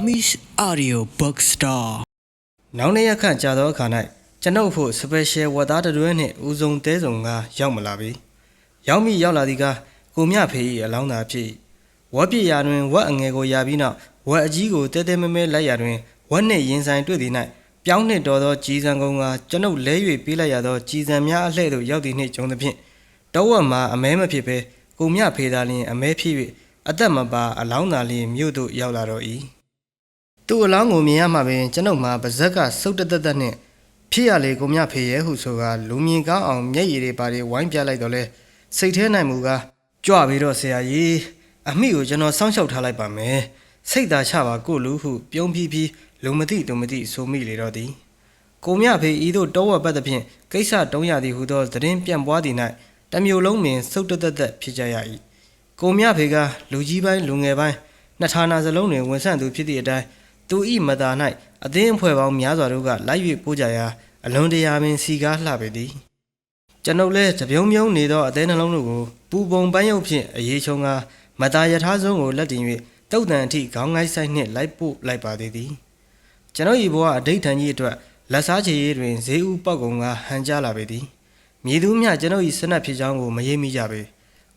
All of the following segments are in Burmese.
Burmese Audio Bookstore နောက်နေ့ရက်ခန့်ကြာသောအခါ၌ကျွန်ုပ်ဖို့ special ဝတ်သားတစ်တွဲနှင့်ဦးဆုံးတဲဆောင်ကရောက်မလာပြီရောက်မိရောက်လာသည်ကကိုမြဖေ၏အလောင်းသာဖြစ်၏ဝက်ပြစ်ရာတွင်ဝက်အငယ်ကိုရာပြီးနောက်ဝက်အကြီးကိုတဲတဲမဲမဲလိုက်ရာတွင်ဝက်နှင့်ရင်ဆိုင်တွေ့သည်၌ပြောင်းနှင့်တော်သောကြီးစံကုန်းကကျွန်ုပ်လဲ၍ပြေးလိုက်ရသောကြီးစံများအလှဲ့သို့ရောက်သည်နှင့်ဂျုံသဖြင့်တောဝက်မှာအမဲမဖြစ်ဘဲကိုမြဖေသာလျင်အမဲဖြစ်၍အသက်မပါအလောင်းသာလျင်မြို့သို့ရောက်လာတော့၏ သူ့အလောင်းကိုမြင်ရမှပင်ကျွန်ုပ်မှာပါဇက်ကစုတ်တသက်သက်နှင့်ဖြစ်ရလေကိုမြဖေရဲဟုဆိုကလူမြင်ကောင်းအောင်မျက်ရည်တွေပါတွေဝိုင်းပြလိုက်တော့လဲစိတ်ထဲနိုင်မူကကြွပြီးတော့ဆရာကြီးအမိကိုကျွန်တော်စောင့်ရှောက်ထားလိုက်ပါမယ်စိတ်သာချပါကိုလူဟုပြုံးပြီးပြီးလူမသိသူမသိဆိုမိလေတော့သည်ကိုမြဖေဤသို့တောဝက်ပတ်သဖြင့်ကိစ္စတုံးရသည်ဟုသောသတင်းပြန့်ပွားသည်၌တစ်မျိုးလုံးပင်စုတ်တသက်သက်ဖြစ်ကြရ၏ကိုမြဖေကလူကြီးပိုင်းလူငယ်ပိုင်းနှစ်ဌာနစလုံးတွင်ဝင်ဆန့်သူဖြစ်သည့်အတိုင်း သူဤမသာ၌အသင်းအဖွဲ့ပေါင်းများစွာတို့ကလိုက်၍ပို့ကြရာအလွန်တရာပင်စီကားလှပေသည်ကျွန်ုပ်လည်းတပြုံမြုံနေသောအသေးနှလုံးတို့ကိုပူပုံပန်းရုပ်ဖြင့်အရေးချုံကမတာယထာဆုံးကိုလက်တင်၍တုတ်တန်အထိခေါင်းငိုက်ဆိုင်နှင့်လိုက်ပို့လိုက်ပါသေးသည်ကျွန်ုပ်ဤဘဝအဋိဌာန်ကြီးအတွက်လက်စားချေရေးတွင်ဈေးဥပောက်ကုန်ကဟန်ကြလာပေသည်မြေသူမြကျွန်ုပ်ဤစနက်ဖြစ်ကြောင်းကိုမရေးမိကြပေ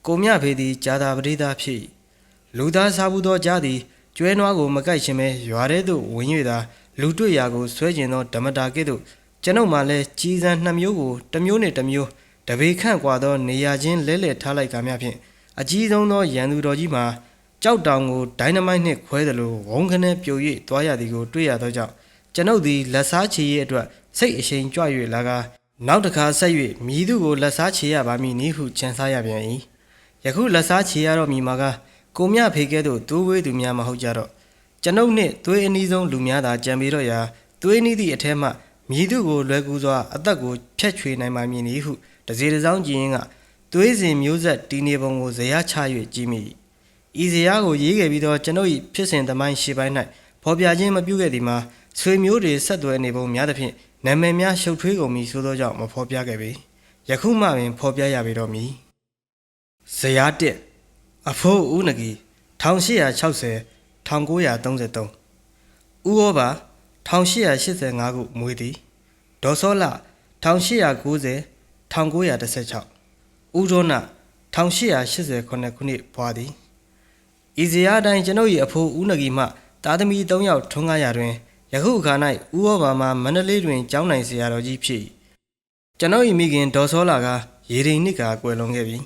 ကိုမြဖေသည်ဂျာတာပရိသဖြစ်၏လူသားစားဘူးသောကြားသည် ကျွဲနွားကိုမကိုက်ခြင်းပဲရွာထဲသို့ဝင်၍သာလူတွေ့ရာကိုဆွဲကျင်သောဓမ္မတာကဲ့သို့ကျွန်ုပ်မှလည်းကြီးစံနှမျိုးကိုတစ်မျိုးနဲ့တစ်မျိုးတပေခန့်ကွာသောနေရာချင်းလဲလှယ်ထားလိုက်ကြများဖြင့်အကြီးဆုံးသောရန်သူတော်ကြီးမှာကြောက်တောင်ကိုဒိုင်နမိုက်နှင့်ခွဲသလိုဝုန်းခနဲပြို၍သွားရသည်ကိုတွေ့ရသောကြောင့်ကျွန်ုပ်သည်လက်စားချေရေးအတွက်စိတ်အရှိန်ကြွ၍လာကားနောက်တစ်ခါဆက်၍မိသူကိုလက်စားချေရပါမည်နည်းဟုချန်ဆရပြန်၏ယခုလက်စားချေရတော့မိမှာကား ကိုမြဖေကဲ့သို့တိုးဝေးသူများမဟုတ်ကြတော့ကျွန်ုပ်နှင့်သွေးအနီးဆုံးလူများသာကြံပြီးတော့ရာသွေးနီးသည့်အထက်မှမြည်သူကိုလွယ်ကူစွာအသက်ကိုဖျက်ချွေနိုင်ပါမည်နည်းဟုတစေတစောင်းကြည့်ရင်ကသွေးစဉ်မျိုးဆက်တီနေပုံကိုဇရာချ၍ကြည့်မိဤဇရာကိုရေးခဲ့ပြီးတော့ကျွန်ုပ်၏ဖြစ်စဉ်သမိုင်းရှေ့ပိုင်း၌ဖော်ပြခြင်းမပြုခဲ့သည်မှာဆွေမျိုးတွေဆက်သွယ်နေပုံများသဖြင့်နာမည်များရှုပ်ထွေးကုန်ပြီဆိုသောကြောင့်မဖော်ပြခဲ့ပေယခုမှပင်ဖော်ပြရပေတော့မည်ဇရာတစ် အဖိုးဦးနဂီ1860 1933ဦးဩဘာ1885ခုမွေးသည်ဒေါ်စောလ1890 1916ဦးရောနာ1889ခုနှစ်ဖွာသည်ဤဇရာတိုင်းကျွန်ုပ်၏အဖိုးဦးနဂီမှသားသမီး3ယောက်ထွန်းကားရာတွင်ယခုအခါ၌ဦးဩဘာမှာမန္တလေးတွင်ကျောင်းနိုင်ဆရာတော်ကြီးဖြစ်၏ကျွန်ုပ်၏မိခင်ဒေါ်စောလာကရေရင်နှစ်ကာကွယ်လွန်ခဲ့ပြီ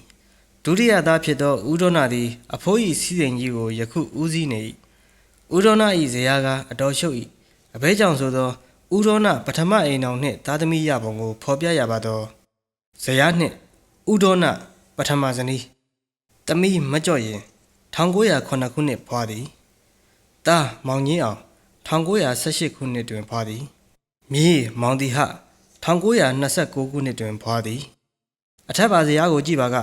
ဒုတိယသားဖြစ်သောဦးရောနာသည်အဖိုး၏စီစဉ်ကြီးကိုယခုဦးစီးနေ၏ဦးရောနာ၏ဇရာကအတော်ရှုပ်၏အဘဲကြောင့်ဆိုသောဦးရောနာပထမအိမ်တော်နှင့်သားသမီးရပုံကိုဖော်ပြရပါသောဇရာနှင့်ဦးရောနာပထမဇနီးသမီးမကြော့ရင်1909ခုနှစ်ဖွာသည်တာမောင်ကြီးအောင်1918ခုနှစ်တွင်ဖွာသည်မြေးမောင်တီဟ1929ခုနှစ်တွင်ဖွာသည်အထက်ပါဇရာကိုကြည့်ပါက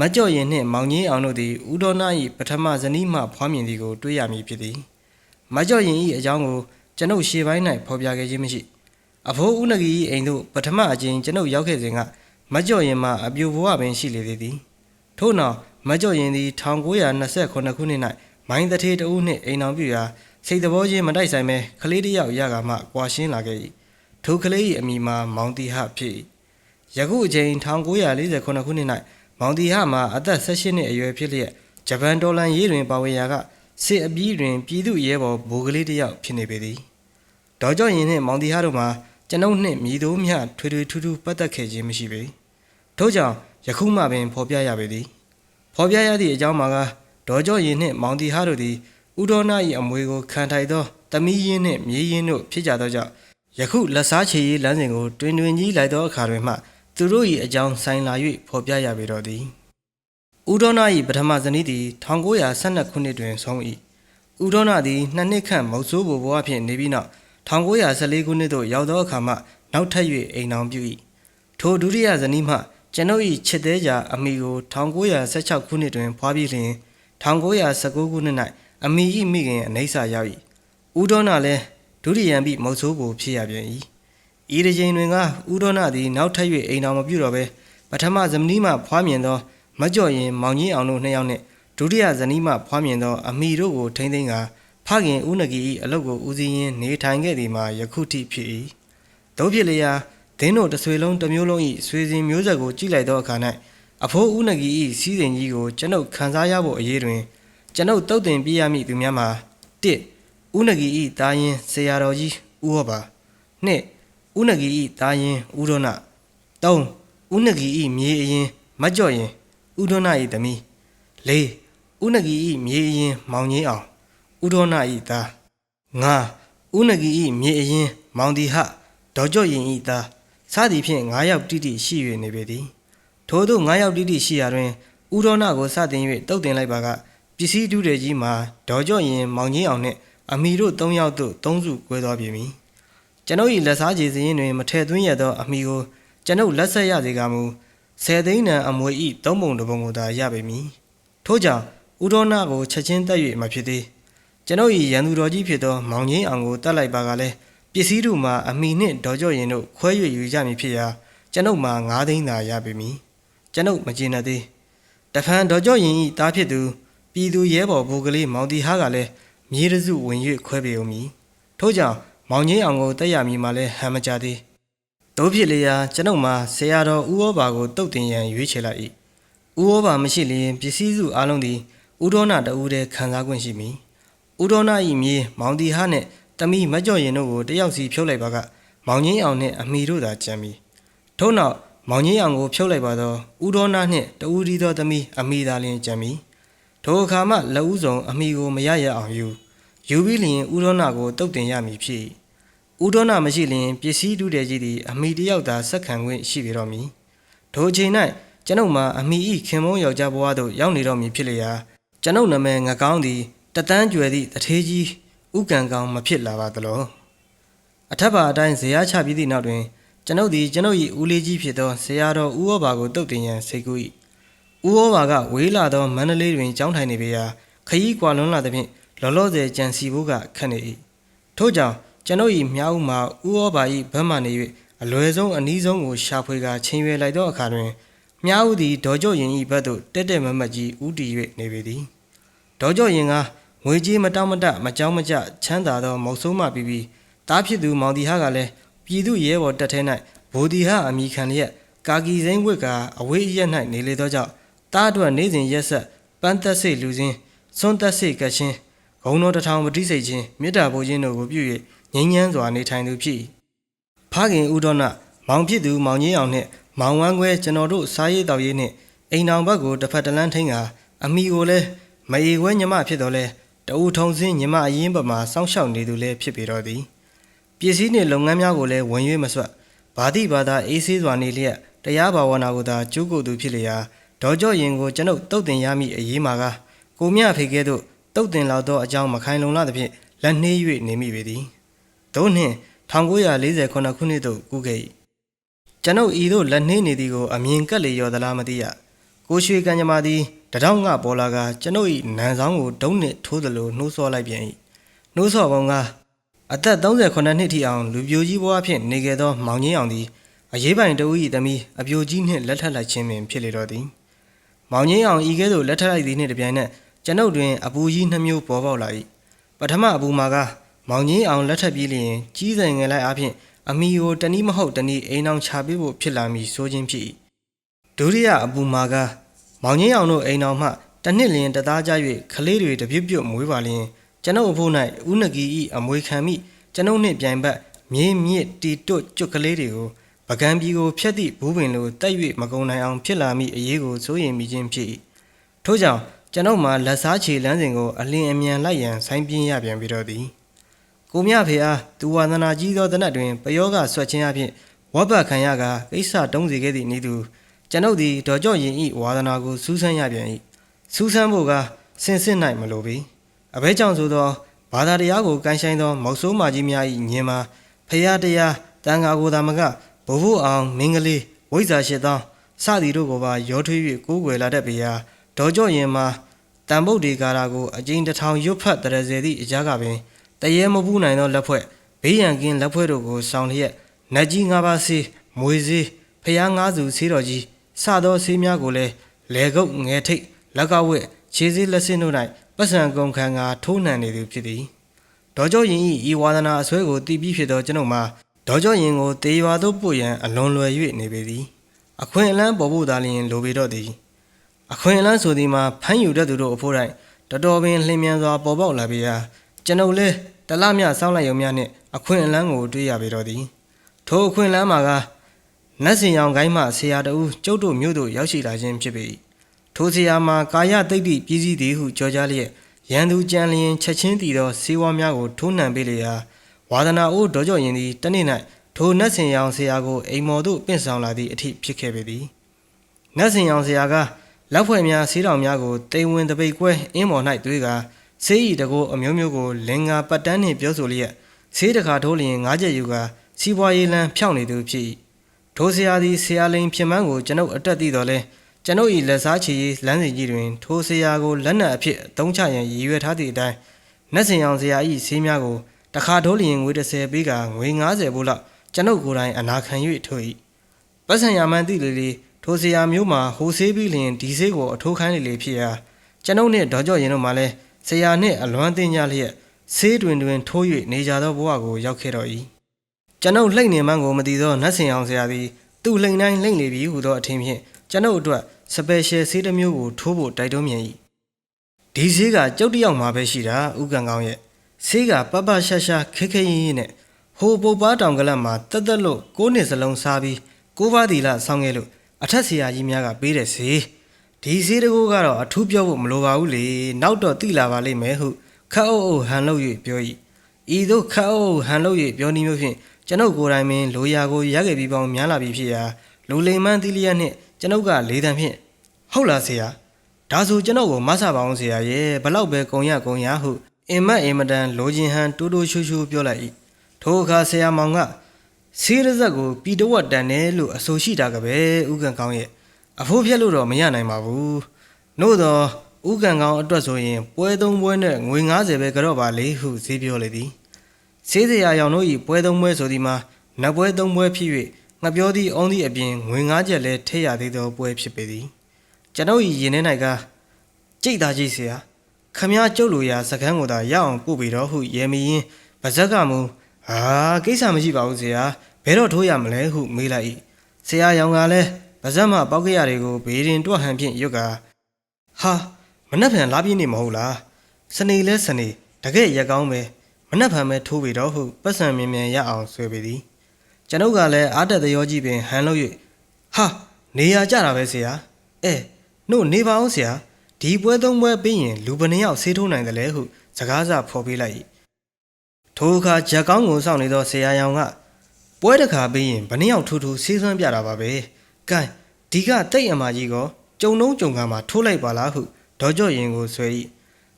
မကြော့ရင်နှင့်မောင်ကြီးအောင်တို့သည်ဥဒေါနာ၏ပထမဇနီးမှဖွားမြင်သည်ကိုတွေ့ရမည်ဖြစ်သည်မကြော့ရင်၏အကြောင်းကိုကျွန်ုပ်ရှေ့ပိုင်း၌ဖော်ပြခဲ့ခြင်းမရှိအဖိုးဦးနဂီ၏အိမ်သို့ပထမအကြိမ်ကျွန်ုပ်ရောက်ခဲ့စဉ်ကမကြော့ရင်မှအပြူဘဝပင်ရှိလေသေးသည်ထို့နောက်မကြော့ရင်သည်1929ခုနှစ်၌မိုင်းတထေးတဦးနှင့်အိမ်အောင်ပြရာစိတ်တဘောချင်းမတိုက်ဆိုင်ပဲကလေးတစ်ယောက်ရကမှကွာရှင်းလာခဲ့၏ထိုကလေး၏အမိမှာမောင်တီဟဖြစ်၏ယခုအချိန်1948ခုနှစ်၌ မောင်တီဟမှာအသက်18နှစ်အရွယ်ဖြစ်လျက်ဂျပန်ဒေါ်လာရေးတွင်ပါဝင်ရာကစစ်အပြီးတွင်ပြည်သူရဲဘော်ဗိုလ်ကလေးတစ်ယောက်ဖြစ်နေပေသည်ဒေါ်ကြောင့်ရင်နှင့်မောင်တီဟတို့မှာကျွန်ုပ်နှင့်မြည်သူမျှထွေထွေထူးထူးပတ်သက်ခဲ့ခြင်းမရှိပေထို့ကြောင့်ယခုမှပင်ဖော်ပြရပေသည်ဖော်ပြရသည့်အကြောင်းမှာကဒေါ်ကြောင့်ရင်နှင့်မောင်တီဟတို့သည်ဥဒေါနာ၏အမွေကိုခံထိုက်သောတမီးရင်းနှင့်မြေးရင်းတို့ဖြစ်ကြသောကြောင့်ယခုလက်စားချေရေးလမ်းစဉ်ကိုတွင်တွင်ကြီးလိုက်သောအခါတွင်မှ သူတို့၏အကြောင်းဆိုင်လာ၍ဖော်ပြရပေတော့သည်ဥဒေါနာ၏ပထမဇနီးသည်1912ခုနှစ်တွင်ဆုံး၏ဥဒေါနာသည်နှစ်နှစ်ခန့်မုတ်ဆိုးဘိုဘဝဖြင့်နေပြီးနောက်1914ခုနှစ်သို့ရောက်သောအခါမှနောက်ထပ်၍အိမ်အောင်ပြု၏ထိုဒုတိယဇနီးမှကျွန်ုပ်၏ချစ်သေးကြအမိကို1916ခုနှစ်တွင်ဖွားပြီးလျှင်1919ခုနှစ်၌အမိ၏မိခင်အနေဆာရောက်၏ဥဒေါနာလည်းဒုတိယံပိမုတ်ဆိုးဘိုဖြစ်ရပြန်၏ ဤတစ်ချိန်တွင်ကဥဒေါနာသည်နောက်ထပ်၍အိမ်တော်မပြုတော့ဘဲပထမဇမနီးမှဖွားမြင်သောမကြော့ရင်မောင်ကြီးအောင်တို့နှစ်ယောက်နှင့်ဒုတိယဇနီးမှဖွားမြင်သောအမိတို့ကိုထိမ့်သိမ်းကဖဖခင်ဦးနဂီ၏အလုတ်ကိုဦးစီးရင်းနေထိုင်ခဲ့သည်မှာယခုထိဖြစ်၏တို့ဖြစ်လျာဒင်းတို့တစ်ဆွေလုံးတစ်မျိုးလုံး၏ဆွေစဉ်မျိုးဆက်ကိုကြည့်လိုက်သောအခါ၌အဖိုးဦးနဂီ၏စီးစိမ်ကြီးကိုကျွန်ုပ်ခန်းစားရဖို့အရေးတွင်ကျွန်ုပ်တုတ်တင်ပြရမည့်သူများမှာ1ဦးနဂီ၏တာရင်ဆရာတော်ကြီးဦးဟောပါ2 ဦးနဂီ၏တာရင်ဦးရောနာ3ဦးနဂီ၏မြေအရင်မတ်ကြော့ရင်ဦးရောနာ၏သမီး4ဦးနဂီ၏မြေအရင်မောင်ကြီးအောင်ဦးရောနာ၏သား5ဦးနဂီ၏မြေအရင်မောင်ဒီဟဒေါ်ကြော့ရင်၏သားစသည်ဖြင့်9ယောက်တိတိရှိ၍နေပေသည်ထို့သော9ယောက်တိတိရှိရာတွင်ဥရောနာကိုစတင်၍တုတ်တင်လိုက်ပါကပစ္စည်းတူးတဲ့ကြီးမှာဒေါ်ကြော့ရင်မောင်ကြီးအောင်နှင့်အမီတို့၃ယောက်တို့၃စုကွဲသွားပြီမည် ကျွန်ုပ်၏လက်စားချေစရင်တွင်မထည့်သွင်းရသောအမီကိုကျွန်ုပ်လက်ဆက်ရစေကမူဆယ်သိန်းတန်အမွေ၏သုံးပုံတစ်ပုံကိုသာရပေမည်ထို့ကြောင့်ဥရောနာကိုချက်ချင်းတက်၍မဖြစ်သေးကျွန်ုပ်၏ရန်သူတော်ကြီးဖြစ်သောမောင်ကြီးအောင်ကိုတတ်လိုက်ပါကလည်းပစ္စည်းတို့မှာအမီနှင့်ဒေါ်ကြော့ရင်တို့ခွဲ၍ယူကြမည်ဖြစ်ရာကျွန်ုပ်မှာ9သိန်းသာရပေမည်ကျွန်ုပ်မကျေနပ်သေးတဖန်ဒေါ်ကြော့ရင်ဤတားဖြစ်သူပြည်သူရဲဘော်ဘိုကလေးမောင်တီဟာကလည်းမြေရစုဝင်၍ခွဲပေုံမည်ထို့ကြောင့် မောင်ကြီးအောင်ကိုတက်ရမည်မှာလည်းဟန်မကြသေးတို့ဖြစ်လျာကျွန်ုပ်မှာဆရာတော်ဦးဩဘာကိုတုတ်တင်ရန်ရွေးချယ်လိုက်၏ဦးဩဘာမရှိလျင်ပစ္စည်းစုအလုံးသည်ဥဒေါနာတဦးတည်းခံစား권ရှိမည်ဥဒေါနာဤမြေမောင်တီဟာနှင့်တမီမကြော့ရင်တို့ကိုတယောက်စီဖြုတ်လိုက်ပါကမောင်ကြီးအောင်နှင့်အမိတို့သာကြံမည်ထို့နောက်မောင်ကြီးအောင်ကိုဖြုတ်လိုက်ပါတော့ဥဒေါနာနှင့်တဦးဒီသောသမီးအမိသာလျင်ကြံမီထိုအခါမှလက်ဦးဆောင်အမိကိုမရရအောင်ယူ ယူပြီးလျင်ဥဒေါနာကိုတုတ်တင်ရမည်ဖြစ်ဥဒေါနာမရှိလျင်ပစ္စည်းတူးတဲ့ကြီးသည်အမိတယောက်သာဆက်ခံခွင့်ရှိပေတော့မည်ထိုအချိန်၌ကျွန်ုပ်မှာအမိဤခင်မုန်းယောက်ျားဘဝသို့ရောက်နေတော့မည်ဖြစ်လျာကျွန်ုပ်နာမည်ငကောင်းသည်တတန်းကျွယ်သည့်တထေးကြီးဥကံကောင်းမဖြစ်လာပါသလောအထက်ပါအတိုင်းဇေယျချပြီးသည့်နောက်တွင်ကျွန်ုပ်သည်ကျွန်ုပ်၏ဦးလေးကြီးဖြစ်သောဆရာတော်ဦးဩဘာကိုတုတ်တင်ရန်စိတ်ကူး၏ဦးဩဘာကဝေးလာသောမန္တလေးတွင်ကျောင်းထိုင်နေပေရာခရီးကွာလွန်လာသဖြင့် လောလောဆယ်ကြံစီဖို့ကခက်နေ၏ထို့ကြောင့်ကျွန်ုပ်၏မြောက်မှဦးဩဘာ၏ဗတ်မှနေ၍အလွယ်ဆုံးအနည်းဆုံးကိုရှာဖွေကာချိန်ရွယ်လိုက်သောအခါတွင်မြောက်သည်ဒေါ်ကြော့ရင်၏ဘက်သို့တက်တက်မတ်မတ်ကြီးဥတီ၍နေပေသည်ဒေါ်ကြော့ရင်ကငွေကြေးမတောင်းမတမကြောင်းမကြချမ်းသာသောမုတ်ဆိုးမှပြီးပြီးတားဖြစ်သူမောင်တီဟာကလည်းပြည်သူရဲဘော်တပ်ထဲ၌ဗိုလ်တီဟာအမိခံလျက်ကာကီစိမ့်ဝတ်ကအဝေးအရက်၌နေလေသောကြောင့်တားအတွက်နေစဉ်ရက်ဆက်ပန်းသက်စိတ်လူချင်းစွန်းသက်စိတ်ကချင်း ဂုံတော်တစ်ထောင်ပတိစိတ်ချင်းမေတ္တာပို့ခြင်းတို့ကိုပြု၍ငြိမ်းချမ်းစွာနေထိုင်သူဖြစ်၏ဖခင်ဦးတော်နမောင်ဖြစ်သူမောင်ကြီးအောင်နှင့်မောင်ဝမ်းခွဲကျွန်တော်တို့စားရေးတော်ရေးနှင့်အိမ်တော်ဘက်ကိုတစ်ဖက်တစ်လမ်းထိန်ကအမိကိုလည်းမအေခွဲညမဖြစ်တော်လဲတအူထုံစင်းညမအရင်ပမာစောင့်ရှောက်နေသူလည်းဖြစ်ပေတော်သည်ပစ္စည်းနှင့်လုပ်ငန်းများကိုလည်းဝင်၍မဆွတ်ဘာတိဘာသာအေးဆေးစွာနေလျက်တရားဘာဝနာကိုသာကျူးကိုသူဖြစ်လျာဒေါ်ကြော့ရင်ကိုကျွန်ုပ်တုတ်တင်ရမည့်အရေးမှာကကိုမြဖေကဲ့သို့ တုတ်တင်လောက်သောအကြောင်းမခိုင်လုံလာသဖြင့်လက်နှေး၍နေမိပေသည်သို့နှင့်1948ခုနှစ်သို့ကူးခဲ့၏ကျွန်ုပ်ဤသို့လက်နှေးနေသည်ကိုအမြင်ကပ်လေရော်သလားမသိရကိုရွှေကံကြမ္မာသည်တထောင်ငါပေါ်လာကကျွန်ုပ်၏နန်ဆောင်ကိုဒုံးနှင့်ထိုးသလိုနှိုးဆော်လိုက်ပြန်၏နှိုးဆော်ပုံကအသက်38နှစ်ထိအောင်လူပြိုကြီးဘဝဖြင့်နေခဲ့သောမောင်ကြီးအောင်သည်အရေးပိုင်တဦး၏သမီးအပြိုကြီးနှင့်လက်ထပ်လိုက်ခြင်းပင်ဖြစ်လေတော့သည်မောင်ကြီးအောင်ဤကဲ့သို့လက်ထပ်လိုက်သည်နှင့်တပြိုင်နက် ကျွန်ုပ်တွင်အပူကြီးနှမျိုးပေါ်ပေါက်လာ၏ပထမအပူမှာကမောင်ကြီးအောင်လက်ထပ်ပြီးလျင်ကြီးစိန်ငယ်လိုက်အပြင်အမီကိုတနည်းမဟုတ်တနည်းအိမ်အောင်ချပေးဖို့ဖြစ်လာမည်ဆိုခြင်းဖြစ်၏ဒုတိယအပူမှာကမောင်ကြီးအောင်တို့အိမ်အောင်မှတစ်နှစ်လျင်တသားကြ၍ခလေးတွေတပြစ်ပြတ်မွေးပါလျင်ကျွန်ုပ်အဖို့၌ဥနဂီဤအမွေခံမိကျွန်ုပ်နှင့်ပြိုင်ဘက်မြေမြင့်တီတွတ်ကျွတ်ကလေးတွေကိုပကံပြည်ကိုဖျက်သည့်ဘူးပင်လိုတိုက်၍မကုံနိုင်အောင်ဖြစ်လာမိအရေးကိုစိုးရိမ်မိခြင်းဖြစ်၏ထို့ကြောင့် ကျွန်ုပ်မှာလက်စားချေလန်းစဉ်ကိုအလင်းအမြန်လိုက်ရန်ဆိုင်းပြင်းရပြန်ပြီးတော့သည်ကိုမြဖေအားသူဝါသနာကြီးသောတနတ်တွင်ပယောဂဆွတ်ခြင်းအပြင်ဝဘတ်ခံရကကိစ္စတုံးစီခဲ့သည့်ဤသူကျွန်ုပ်သည်ဒေါ်ကြော့ရင်ဤဝါသနာကိုစူးစမ်းရပြန်၏စူးစမ်းဖို့ကစင်စစ်၌မလိုပေအဘဲကြောင့်ဆိုသောဘာသာတရားကိုကန်ဆိုင်သောမောက်ဆိုးမာကြီးများ၏ညင်မှာဖရာတရားတန်ခါကိုသာမကဘိုးဘိုးအောင်မင်းကလေးဝိဇ္ဇာရှိသောစသည်တို့ကိုပါရောထွေး၍ကိုးကွယ်လာတတ်ပေရာ ဒေါ်ကြော့ရင်မှာတန်ဗုဒ္ဓေကာရာကိုအကျဉ်တစ်ထောင်ရွတ်ဖတ်တရစေသည့်အကြကပင်တရေမပူးနိုင်သောလက်ဖွဲ့ဘေးရန်ကင်းလက်ဖွဲ့တို့ကိုဆောင်လျက်နတ်ကြီးငါးပါးဆေးမွေဆေးဖျားငါးစုဆေးတော်ကြီးစသောဆေးများကိုလည်းလေကုတ်ငယ်ထိတ်လက်ကဝက်ခြေစည်းလက်စင်းတို့၌ပတ်စံကုန်ခံကထိုးနှံနေသူဖြစ်သည်ဒေါ်ကျော်ရင်ဤဤဝါဒနာအစွဲကိုတီးပြီးဖြစ်သောကျွန်ုပ်မှာဒေါ်ကျော်ရင်ကိုတေရွာသို့ပို့ရန်အလွန်လွယ်၍နေပေသည်အခွင့်အလန်းပေါ်ဖို့သာလျှင်လိုပေတော့သည် အခွင့်အလန်းဆိုသည်မှာဖမ်းယူတတ်သူတို့အဖို့တိုင်းတော်တော်ပင်လျင်မြန်စွာပေါ်ပေါက်လာပေရာကျွန်ုပ်လည်းတလမြစောင်းလိုက်ရုံများနှင့်အခွင့်အလန်းကိုတွေ့ရပေတော့သည်ထိုအခွင့်အလန်းမှာကနတ်စင်ရောင်ကိုင်းမှဆရာတဦးကျုပ်တို့မြို့သို့ရောက်ရှိလာခြင်းဖြစ်ပေ၏ထိုဆရာမှာကာယတိတ်တိပြည်စည်းသည်ဟုကြောကြားလျက်ရန်သူကြံလျင်ချက်ချင်းတည်သောစေဝါများကိုထိုးနှံပေးလျာဝါဒနာအိုးဒေါ်ကျော်ရင်သည်တနေ့၌ထိုနတ်စင်ရောင်ဆရာကိုအိမ်မော်သို့ပင့်ဆောင်လာသည့်အထိဖြစ်ခဲ့ပေသည်နတ်စင်ရောင်ဆရာက လက်ဖွဲ့များဆေးတောင်များကိုတိမ်ဝင်တပိတ်ကွဲအင်းပေါ်၌တွေးကာဆေးဤတကိုအမျိုးမျိုးကိုလင်္ကာပတ်တန်းနှင့်ပြောဆိုလျက်ဆေးတစ်ခါထိုးလျင်ငါးချက်ယူကာစီးပွားရေးလမ်းဖြောင့်နေသူဖြစ်၏ထိုဆရာသည်ဆရာလိန်ဖြစ်မှန်းကိုကျွန်ုပ်အတက်သိတော်လဲကျွန်ုပ်၏လက်စားချီရေးလမ်းစဉ်ကြီးတွင် ထိုဆရာကိုလက်နက်အဖြစ်အသုံးချရန်ရည်ရွယ်ထားသည့်အတိုင်းနတ်စင်ရောင်ဆရာ၏ဆေးများကိုတစ်ခါထိုးလျင်ငွေ30ပေးကငွေ90ဘို့လောက်ကျွန်ုပ်ကိုယ်တိုင်အနာခံ၍ထိုး၏ပတ်စံရမှန်သည့်လေလေ ထိုဆရာမျိုးမှာဟိုဆေးပြီးလျင်ဒီဆေးကိုအထိုးခိုင်းလေလေဖြစ်ရာကျွန်ုပ်နှင့်ဒေါ်ကျော်ရင်တို့မှလည်းဆရာနှင့်အလွမ်းတင်ကြလျက်ဆေးတွင်တွင်ထိုး၍နေကြသောဘဝကိုရောက်ခဲ့တော့၏ကျွန်ုပ်လှိမ့်နေမှန်းကိုမသိသောနတ်စင်အောင်ဆရာသည်သူ့လှိမ့်တိုင်းလှိမ့်လေပြီဟုသောအထင်ဖြင့်ကျွန်ုပ်အတွက်စပယ်ရှယ်ဆေးတစ်မျိုးကိုထိုးဖို့တိုက်တွန်းမြန်၏ဒီဆေးကကျုပ်တစ်ယောက်မှာပဲရှိတာဥကန်ကောင်းရဲ့ဆေးကပပရှာရှာခက်ခဲရင်းရင်းနဲ့ဟိုပုပ်ပါတောင်ကလပ်မှာတက်တက်လို့ကိုးနှစ်စလုံးစားပြီးကိုးပါးတီလာဆောင်းခဲ့လို့ အထက်ဆရာကြီးများကပေးတဲ့ဈေးဒီဈေးတကူကတော့အထူးပြောဖို့မလိုပါဘူးလေနောက်တော့တိလာပါလိမ့်မယ်ဟုခတ်အုပ်အုပ်ဟန်လို့၍ပြော၏ဤသို့ခတ်အုပ်အုပ်ဟန်လို့၍ပြောနည်းမျိုးဖြင့်ကျွန်ုပ်ကိုယ်တိုင်ပင်လိုရာကိုရခဲ့ပြီးပေါင်းများလာပြီဖြစ်ရာလူလိမ်မန်းသီလျက်နှင့်ကျွန်ုပ်ကလေးတန်းဖြင့်ဟုတ်လားဆရာဒါဆိုကျွန်ုပ်ကိုမဆပါအောင်ဆရာရဲ့ဘလောက်ပဲကုံရကုံရဟုအင်မတ်အင်မတန်လိုချင်ဟန်တိုးတိုးရှူးရှူးပြောလိုက်၏ထိုအခါဆရာမောင်က ဆေးရဇက်ကိုပြည်တော်တန်တယ်လို့အဆိုရှိတာကပဲဥက္ကံကောင်းရဲ့အဖိုးဖြက်လို့တော့မရနိုင်ပါဘူးနို့တော့ဥက္ကံကောင်းအတွက်ဆိုရင်ပွဲသုံးပွဲနဲ့ငွေ90ပဲကတော့ပါလေဟုဈေးပြောလေသည်ဆေးစရာရောင်တို့ဤပွဲသုံးပွဲဆိုသည်မှာနောက်ပွဲသုံးပွဲဖြစ်၍ငပြောသည့်အောင်းသည့်အပြင်ငွေ9ချက်လည်းထည့်ရသေးသောပွဲဖြစ်ပေသည်ကျွန်ုပ်ဤရင်ထဲ၌ကကြိတ်သားကြိတ်စရာခမည်းကျုပ်လိုရာစကန်းကိုသာရအောင်ပို့ပြီးတော့ဟုရေမီရင်ဗဇက်ကမူ ဟာကိစ္စမရှိပါဘူးဆရာဘယ်တော့ထိုးရမလဲဟုမေးလိုက်၏ဆရာရောင်ကလည်းပါဇက်မှပေါက်ကြရတွေကိုဘေးရင်တွက်ဟန်ဖြင့်ရွတ်ကဟာမနှက်ဖန်လာပြင်းနေမဟုတ်လားစနေလဲစနေတကယ်ရက်ကောင်းပဲမနှက်ဖန်ပဲထိုးပြီးတော့ဟုပတ်စံမြင်မြန်ရအောင်ဆွဲပေသည်ကျွန်ုပ်ကလည်းအားတက်သရောကြီးပင်ဟန်လို့၍ဟာနေရကြတာပဲဆရာအဲနှုတ်နေပါအောင်ဆရာဒီပွဲသုံးပွဲပြီးရင်လူဘယ်နှယောက်ဆေးထိုးနိုင်တယ်လဲဟုစကားစဖော်ပေးလိုက်၏ ထိုအခါဂျက်ကောင်းကိုစောင့်နေသောဆရာရောင်ကပွဲတစ်ခါပြီးရင်ဘယ်နှယောက်ထူထူဆေးစွမ်းပြတာပါပဲကဲဒီကတိတ်အမကြီးကောကြုံလုံးကြုံကမှာထိုးလိုက်ပါလားဟုဒေါ်ကြော့ရင်ကိုဆွဲ၏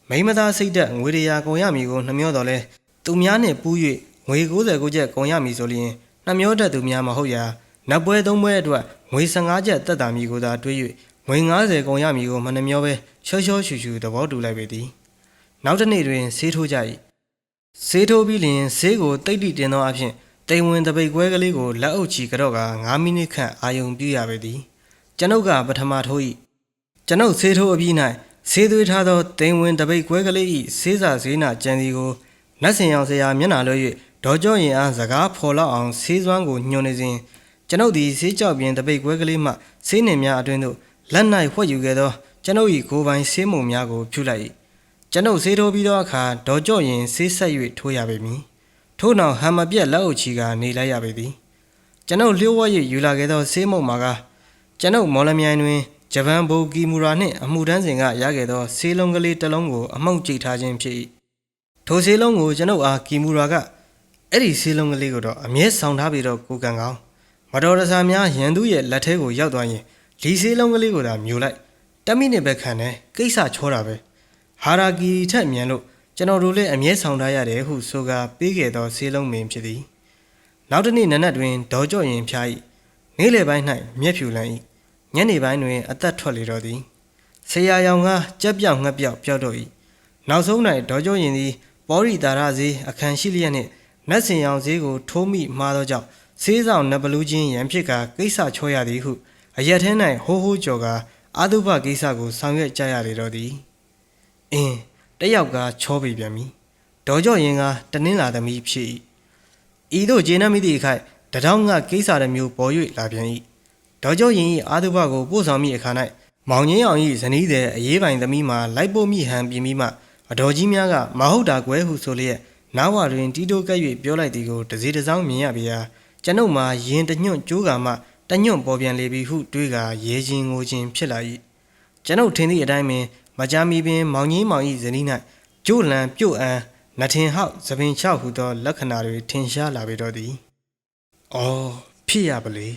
မိမသားစိတ်သက်ငွေရရာကုန်ရမည်ကိုနှမျောတော်လဲသူများနှင့်ပူး၍ငွေ69ကျပ်ကုန်ရမည်ဆိုလျင်နှမျောတတ်သူများမဟုတ်ရာနတ်ပွဲသုံးပွဲအတွက်ငွေ15ကျပ်တက်တာမည်ကိုသာတွေး၍ငွေ90ကုန်ရမည်ကိုမနှမျောပဲချောချောရှူရှူသဘောတူလိုက်ပေသည်နောက်တစ်နေ့တွင်ဆေးထိုးကြ၏ ဆေးထိုးပြီးလျင်ဆေးကိုတိတ်တိတင်သောအဖြစ်တိမ်ဝင်တပိတ်ကွဲကလေးကိုလက်အုပ်ချီကြော့က9မိနစ်ခန့်အာယုံပြရပေသည်ကျွန်ုပ်ကပထမထိုး၏ကျွန်ုပ်ဆေးထိုးအပြီး၌ဆေးသွေးထားသောတိမ်ဝင်တပိတ်ကွဲကလေး၏ဆေးစာဈေးနာကြံစီကိုနတ်စင်ရောင်ဆရာမျက်နှာလွှဲ၍ဒေါ်ကျော့ရင်အားစကားဖော်လောက်အောင်ဆေးစွမ်းကိုညှို့နေစဉ်ကျွန်ုပ်သည်ဆေးကြောက်ပြင်တပိတ်ကွဲကလေးမှဆေးနှင်များအတွင်းသို့လက်၌ဝှက်ယူခဲ့သောကျွန်ုပ်၏ကိုယ်ပိုင်ဆေးမုံများကိုဖြူလိုက်၏ ကျွန်ုပ်ဆေးထိုးပြီးသောအခါဒေါ်ကျော့ရင်ဆေးဆက်၍ထိုးရပေမည်ထို့နောက်ဟမ်မပြက်လက်အုပ်ချီကနေလိုက်ရပေသည်ကျွန်ုပ်လျှို့ဝှက်၍ယူလာခဲ့သောဆေးမုံမှာကကျွန်ုပ်မော်လမြိုင်တွင်ဂျပန်ဘိုကီမူရာနှင့်အမှုတန်းစဉ်ကရခဲ့သောဆေးလုံးကလေးတစ်လုံးကိုအမှုန့်ကြိတ်ထားခြင်းဖြစ်၏ထိုဆေးလုံးကိုကျွန်ုပ်အားကီမူရာကအဲ့ဒီဆေးလုံးကလေးကိုတော့အမြဲဆောင်ထားပြီးတော့ကိုကန်ကောင်းမတော်တဆများရန်သူရဲ့လက်ထဲကိုရောက်သွားရင်လီဆေးလုံးကလေးကိုသာမြူလိုက်တမိနစ်ပဲခံတယ်ကိစ္စချောတာပဲ ဟာရာကီထက်မြန်လို့ကျွန်တော်တို့လည်းအမြဲဆောင်ထားရတယ်ဟုဆိုကာပေးခဲ့သောဆေးလုံးမင်းဖြစ်သည်နောက်တစ်နေ့နနက်တွင်ဒေါ်ကြော့ရင်ဖျား၏နေ့လယ်ပိုင်း၌မျက်ဖြူလန်း၏ညနေပိုင်းတွင် အသက်ထွက်လေတော့သည်ဆရာရောင်ကကြက်ပြောင်ငှက်ပြောက်ပျောက်တော့၏နောက်ဆုံး၌ဒေါ်ကြော့ရင်သည်ပေါ်ရီတာရဈေးအခန်းရှိလျက်နှင့်နတ်စင်ရောင်ဈေးကိုထိုးမိမှားသောကြောင့်ဆေးဆောင်နဘလူးချင်းရန်ဖြစ်ကာကိစ္စချောရသည်ဟုအရက်ထဲ၌ဟိုးဟိုးကြော်ကာအာတုဘကိစ္စကိုဆောင်ရွက်ကြရလေတော့သည် အင်းတယောက်ကချောပေပြန်ပြီဒေါ်ကြော့ရင်ကတနင်းလာသမီးဖြစ်၏ဤသို့ဂျင်းနမိသည့်အခိုက်တထောင်ကကိစ္စတစ်မျိုးပေါ်၍လာပြန်၏ဒေါ်ကြော့ရင်၏အာသုဘကိုပို့ဆောင်မိအခါ၌မောင်ငင်းအောင်၏ဇနီးတဲ့အရေးပိုင်သမီးမှလိုက်ပို့မိဟန်ပြင်ပြီးမှအတော်ကြီးများကမဟုတ်တာကွဲဟုဆိုလျက်နားဝတွင်တီးတိုးကပ်၍ပြောလိုက်သည်ကိုတစီတစောင်းမြင်ရပြီဟာကျွန်ုပ်မှာရင်တညွန့်ကြိုးကမှတညွန့်ပေါ်ပြန်လေပြီဟုတွေးကာရဲချင်းငိုချင်းဖြစ်လာ၏ကျွန်ုပ်ထင်သည့်အတိုင်းပင် မကြာမီပင်မောင်ကြီးမောင်၏ဇနီး၌ကြိုးလံပြုတ်အံနထင်ဟောက်သပင်ချောက်ဟုသောလက္ခဏာတွေထင်ရှားလာပေတော့သည်။အော်ဖြစ်ရပါလေ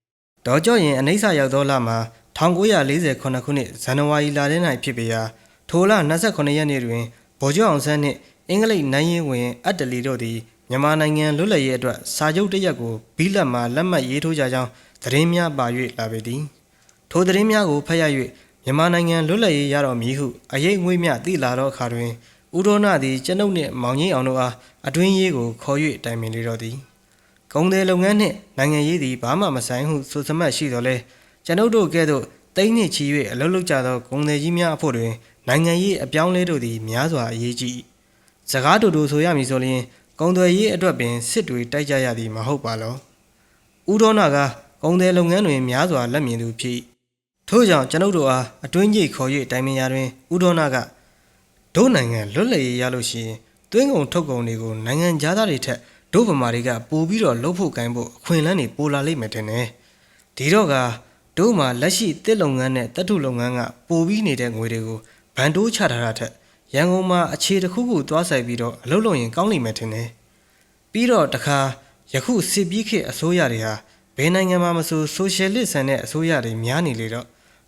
။ဒေါ်ကျော့ရင်အနိစ္စရောက်သောလမှာ1948ခုနှစ်ဇန်နဝါရီလထဲ၌ဖြစ်ပေရာထိုလ29ရက်နေ့တွင်ဗိုလ်ချုပ်အောင်ဆန်းနှင့်အင်္ဂလိပ်နိုင်ရင်ဝင်အတ္တလီတို့သည်မြန်မာနိုင်ငံလွတ်လပ်ရေးအတွက်စာချုပ်တစ်ရပ်ကိုဘီလက်မှလက်မှတ်ရေးထိုးကြကြောင်းသတင်းများပါ၍လာပေသည်ထိုသတင်းများကိုဖတ်ရ၍ မြန်မာနိုင်ငံလွတ်လပ်ရေးရတော်မည်ဟုအရေးငွေမြသိလာသောအခါတွင်ဦးရောနာသည်ကျွန်ုပ်နှင့်မောင်ကြီးအောင်တို့အားအတွင်းရေးကိုခေါ်၍တိုင်ပင်လေတော့သည်ဂုံတယ်လုပ်ငန်းနှင့်နိုင်ငံရေးသည်ဘာမှမဆိုင်ဟုဆိုစမှတ်ရှိတော်လဲကျွန်ုပ်တို့ကဲ့သို့တိမ့်နှင့်ချီ၍အလုပ်လုပ်ကြသောဂုံတယ်ကြီးများအဖို့တွင်နိုင်ငံရေးအပြောင်းလဲတို့သည်များစွာအရေးကြီး။စကားတူတူဆိုရမည်ဆိုလျှင်ကုံသွယ်ရေးအတွက်ပင်စစ်တွေတိုက်ကြရသည်မဟုတ်ပါလော။ဦးတော်နာကကုံတယ်လုပ်ငန်းတွင်များစွာလက်မြင်သူဖြစ်။ ထို့ကြောင့်ကျွန်ုပ်တို့အားအတွင်းကြီးခေါ်၍တိုင်ပင်ရာတွင်ဦးတော်နာကဒုနိုင်ငံလွတ်လပ်ရေးရလို့ရှိရင်တွင်းကုန်ထုတ်ကုန်တွေကိုနိုင်ငံသားတွေထက်ဒုဗမာတွေကပိုပြီးတော့လှုပ်ဖို့ကိုင်းဖို့အခွင့်အလမ်းတွေပိုလာလိမ့်မယ်ထင်တယ်။ဒီတော့ကတို့မှာလက်ရှိတစ်လုပ်ငန်းနဲ့တပ်ထုလုပ်ငန်းကပိုပြီးနေတဲ့ငွေတွေကိုဗန်တိုးချထားတာထက်ရန်ကုန်မှာအခြေတစ်ခုခုသွားဆိုင်ပြီးတော့အလုပ်လုပ်ရင်ကောင်းလိမ့်မယ်ထင်တယ်။ပြီးတော့တခါယခုစစ်ပြီးခေတ်အစိုးရတွေဟာ ဘယ်နိုင်ငံမှာမဆိုဆိုရှယ်လစ်ဆန်တဲ့အစိုးရတွေများနေလေတော့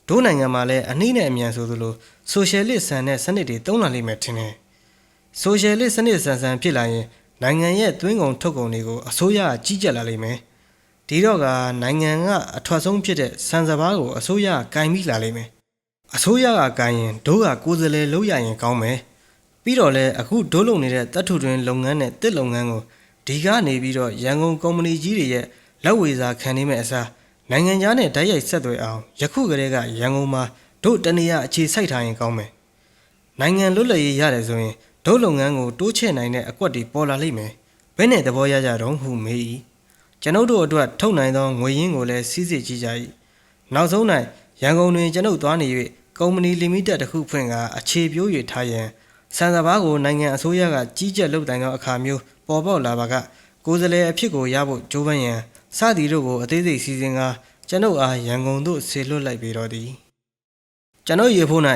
တို့နိုင်ငံမှာလည်းအနည်းနဲ့အမြန်ဆိုသလိုဆိုရှယ်လစ်ဆန်တဲ့စနစ်တွေတုံးလာလိမ့်မယ်ထင်တယ်။ဆိုရှယ်လစ်စနစ်ဆန်ဆန်ဖြစ်လာရင်နိုင်ငံရဲ့သွင်းကုန်ထုတ်ကုန်တွေကိုအစိုးရကကြီးကြပ်လာလိမ့်မယ်။ဒီတော့ကနိုင်ငံကအထွက်ဆုံးဖြစ်တဲ့စံစဘာကိုအစိုးရကကင်ပြီးလာလိမ့်မယ်။အစိုးရကကင်ရင်တို့ကကိုယ်စားလှယ်လုပ်ရရင်ကောင်းမယ်။ပြီးတော့လဲအခုဒိုးလုံနေတဲ့တပ်ထုတွင်လုပ်ငန်းနဲ့တစ်လုပ်ငန်းကိုဒီကနေပြီးတော့ရန်ကုန်ကုမ္ပဏီကြီးတွေရဲ့ လက်ဝေစာခံနေမဲ့အစားနိုင်ငံခြားနဲ့ဓာတ်ရိုက်ဆက်သွယ်အောင်ယခုကတည်းကရန်ကုန်မှာတို့တနေရအခြေစိုက်ထားရင်ကောင်းမယ်။နိုင်ငံလွတ်လပ်ရေးရတယ်ဆိုရင်ဒုလုပ်ငန်းကိုတိုးချဲ့နိုင်တဲ့အကွက်တွေပေါ်လာလိမ့်မယ်။ဘယ်နဲ့သဘောရကြတော့ဟုမေး၏။ကျွန်ုပ်တို့အတွက်ထုတ်နိုင်သောငွေရင်းကိုလည်းစီးစစ်ကြည့်ကြ၏။နောက်ဆုံး၌ရန်ကုန်တွင်ကျွန်ုပ်သွားနေ၍ကုမ္ပဏီလီမိတက်တစ်ခုဖွင့်ကာအခြေပြိုး၍ထားရန်စံစဘာကိုနိုင်ငံအစိုးရကကြီးကြပ်လုပ်တိုင်သောအခါမျိုးပေါ်ပေါက်လာပါကကိုယ်စားလှယ်အဖြစ်ကိုရဖို့ကြိုးပမ်းရန် စသည်တို့ကိုအသေးစိတ်စီစဉ်ကာကျွန်ုပ်အားရန်ကုန်သို့ဆေလွတ်လိုက်ပေတော်သည်ကျွန်ုပ်ရေဖို့၌